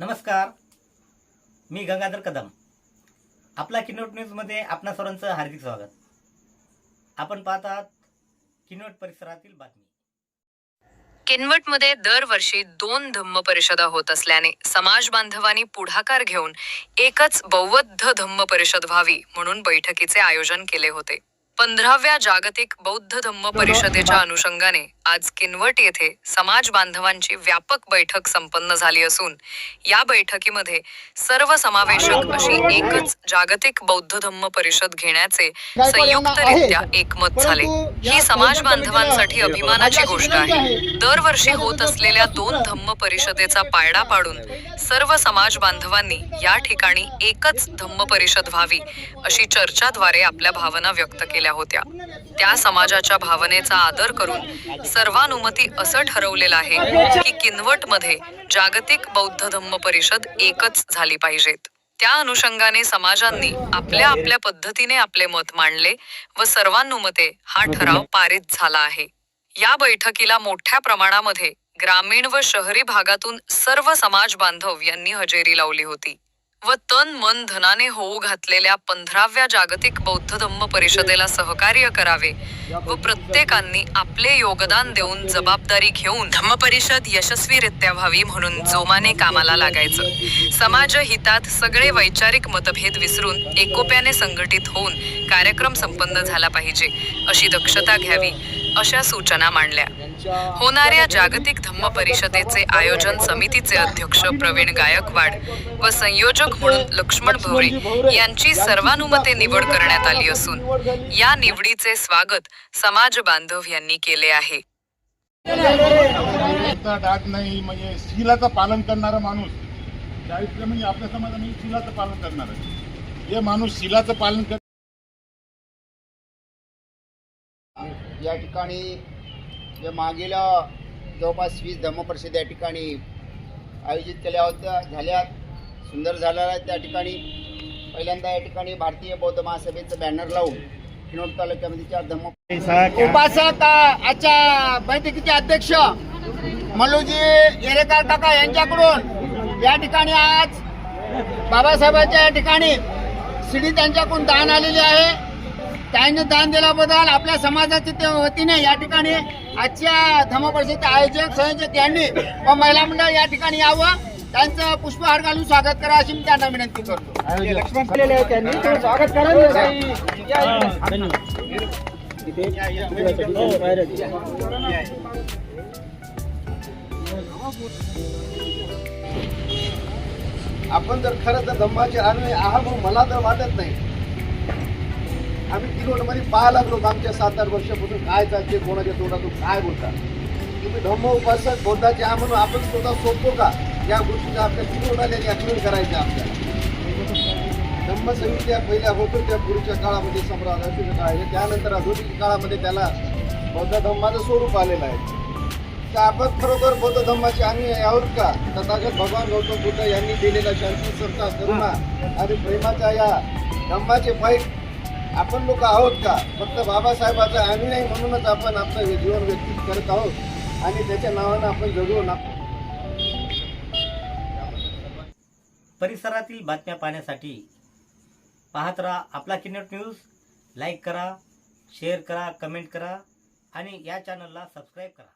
नमस्कार. मी गंगाधर कदम. आपला किनोट न्यूजमध्ये आपणा सर्वांचं हार्दिक स्वागत. आपण पाहत आहात किनोट परिसरातील बातमी. किनवटमध्ये दरवर्षी दोन धम्म परिषदा होत असल्याने समाज बांधवांनी पुढाकार घेऊन एकच बौद्ध धम्म परिषद व्हावी म्हणून बैठकीचे आयोजन केले होते. पंधराव्या जागतिक बौद्ध धम्म परिषदेच्या अनुषंगाने आज किनवट येथे समाज बांधवांची व्यापक बैठक संपन्न झाली असून या बैठकीमध्ये सर्व समावेशक अशी एकच जागतिक बौद्ध धम्म परिषद घेण्याचे संयुक्तरित्या एकमत झाले. ही समाज बांधवांसाठी अभिमानाची गोष्ट आहे. दरवर्षी होत असलेल्या दोन धम्म परिषदेचा पायडा पाडून सर्व समाज बांधवांनी या ठिकाणी एकच धम्म परिषद व्हावी अशी चर्चाद्वारे आपल्या भावना व्यक्त केल्या होत्या. त्या समाजाच्या भावनेचा आदर करून सर्वानुमती असं ठरवलेलं आहे की किनवटमध्ये जागतिक बौद्ध धम्म परिषद एकच झाली पाहिजेत. त्या अनुषंगाने समाजांनी आपल्या आपल्या पद्धतीने आपले मत मांडले व सर्वानुमते हा ठराव पारित झाला आहे. या बैठकीला मोठ्या प्रमाणामध्ये ग्रामीण व शहरी भागातून सर्व समाज बांधव यांनी हजेरी लावली होती. व तन मन धनाने होऊ घातलेल्या पंधराव्या जागतिक बौद्ध धम्म परिषदेला सहकार्य करावे व प्रत्येकांनी आपले योगदान देऊन जबाबदारी घेऊन धम्म परिषद यशस्वीरित्या व्हावी म्हणून जोमाने कामाला लागायचं. समाज हितात सगळे वैचारिक मतभेद विसरून एकोप्याने संघटित होऊन कार्यक्रम संपन्न झाला पाहिजे अशी दक्षता घ्यावी अशा सूचना मांडल्या. होणाऱ्या जागतिक धम्म परिषदेचे आयोजन समितीचे अध्यक्ष प्रवीण गायकवाड व संयोजक म्हणून लक्ष्मण भवरे यांची सर्वानुमते निवड करण्यात आली असून या निवडीचे स्वागत समाज बांधव यांनी केले आहे. आता डाग नाही म्हणजे शिलाचं पालन करणारा माणूस म्हणजे आपल्या समाजामध्ये शिलाचं पालन करणार आहे. जे माणूस शिलाचं पालन कर या ठिकाणी जे मागील जवळपास वीस धम्मपरिषद या ठिकाणी आयोजित केल्या होत्या झाल्या सुंदर झालेल्या आहेत त्या ठिकाणी. पहिल्यांदा या ठिकाणी भारतीय बौद्ध महासभेचं बॅनर लावून किनोट तालुक्यामध्ये चार धम्म उपासक आजच्या बैठकीचे अध्यक्ष मल्लूजी येरेकर काका यांच्याकडून या ठिकाणी आज बाबासाहेबांच्या या ठिकाणी शिडी त्यांच्याकडून दान आलेली आहे. त्यांनी दान दिल्याबद्दल आपल्या समाजाच्या त्या वतीने या ठिकाणी आजच्या धर्मपरिषदेचे आयोजक संयोजक यांनी व महिला मंडळ या ठिकाणी यावं. त्यांचं पुष्पहार घालून स्वागत करा अशी मी त्यांना विनंती करतो. आपण जर खरं तर धम्माचे अनुयायी आहात मला तर वाटत नाही. आम्ही किलोटमध्ये पाहायला लागलो आमच्या सात आठ वर्षापासून काय चालते कोणाच्या तोंडातून काय बोलतात? तुम्ही धम्म उपासक बौद्धाचे आहात म्हणून आपण स्वतः सोपतो का? या गोष्टीला आपल्या किलोटाने ऍक्टिव्ह करायच्या आपल्याला धम्म समित्या पहिल्या होतो त्या पूर्वीच्या काळामध्ये सम्राट अशोक काळ त्यानंतर आधुनिक काळामध्ये त्याला बौद्ध धम्माचं स्वरूप आलेलं आहे. तर आपण खरोखर बौद्ध धम्माचे आम्ही आहोत का? तथागत भगवान गौतम बुद्ध यांनी दिलेला शांती समता करुणा आणि प्रेमाच्या या धम्माचे फाईट आपण लोक आहोत का? फक्त बाबासाहेबाचा अनुयायी म्हणूनच आपण आपलं हे जीवन व्यतीत करत आहोत आणि त्याच्या नावानं आपण जगू ना. परिसरातील बातम्या पाहण्यासाठी पाहत राहा आपला किनट न्यूज लाईक करा शेअर करा कमेंट करा आणि या चॅनलला सबस्क्राईब करा.